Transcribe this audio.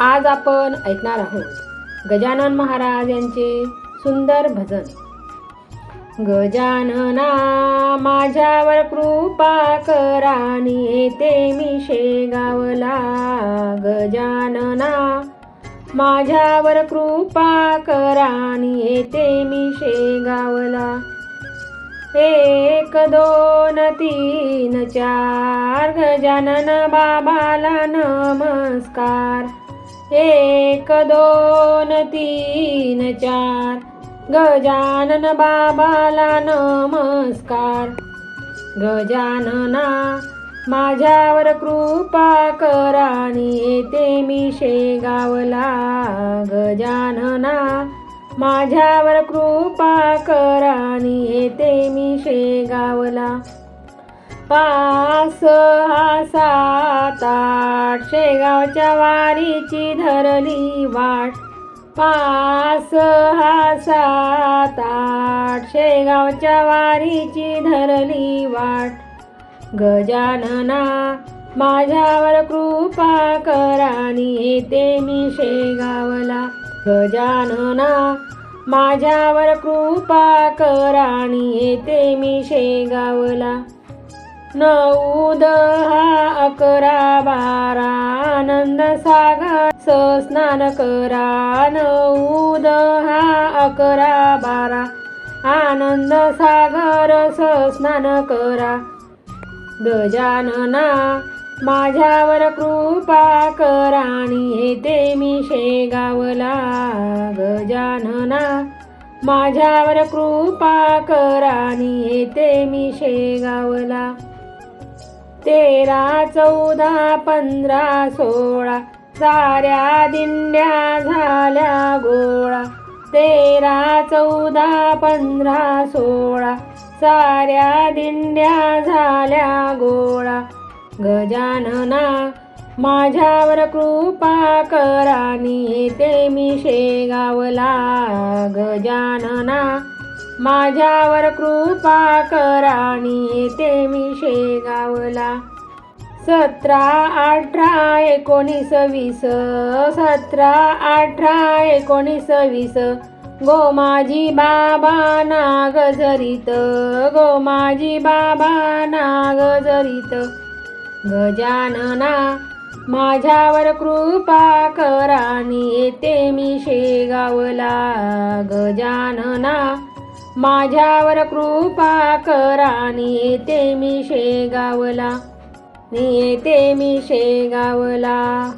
आज आपण ऐकणार आहोत गजानन महाराज यांचे सुंदर भजन. गजानना माझ्यावर कृपा करानी येते मी शेगावला. गजानना माझ्यावर कृपा करानी येते मी शेगावला. एक दोन तीन चार गजानन बाबाला नमस्कार. एक दोन तीन चार. गजानन बाबाला नमस्कार. गजानना माझ्यावर कृपा करानी येते मी शेगावला. गजानना माझ्यावर कृपा करानी येते मी शेगावला. पाच हा सात शेगावच्या वारीची धरली वाट. पाच हा सात आठ शेगावच्या वारीची धरली वाट. गजानना माझ्यावर कृपा करानी येते मी शेगावला. गजानना माझ्यावर कृपा करानी येते मी शेगावला. नऊ दहा अकरा बारा आनंद सागर स्नान करा नऊ दहा अकरा बारा. आनंद सागर स्नान करा. गजानना माझ्यावर कृपा करानी येते मी शेगावला. गजानना माझ्यावर कृपा करानी येते मी शेगावला. तेरा चौदा पंधरा सोळा साऱ्या दिंड्या झाल्या गोळा. तेरा चौदा पंधरा सोळा साऱ्या दिंड्या झाल्या गोळा. गजानना माझ्यावर कृपा करानी येते मी शेगावला. गजानना माझ्यावर कृपा कराणी येते मी शेगावला. सतरा अठरा एकोणीस वीस सतरा अठरा एकोणीस वीस. गो माझी बाबा नाग जरीत गो माझी बाबा नाग जरीत गजानना माझ्यावर कृपा कराणी येते मी शेगावला. गजानना माझ्यावर कृपा करा ते मी शेगावला येते मी शेगावला.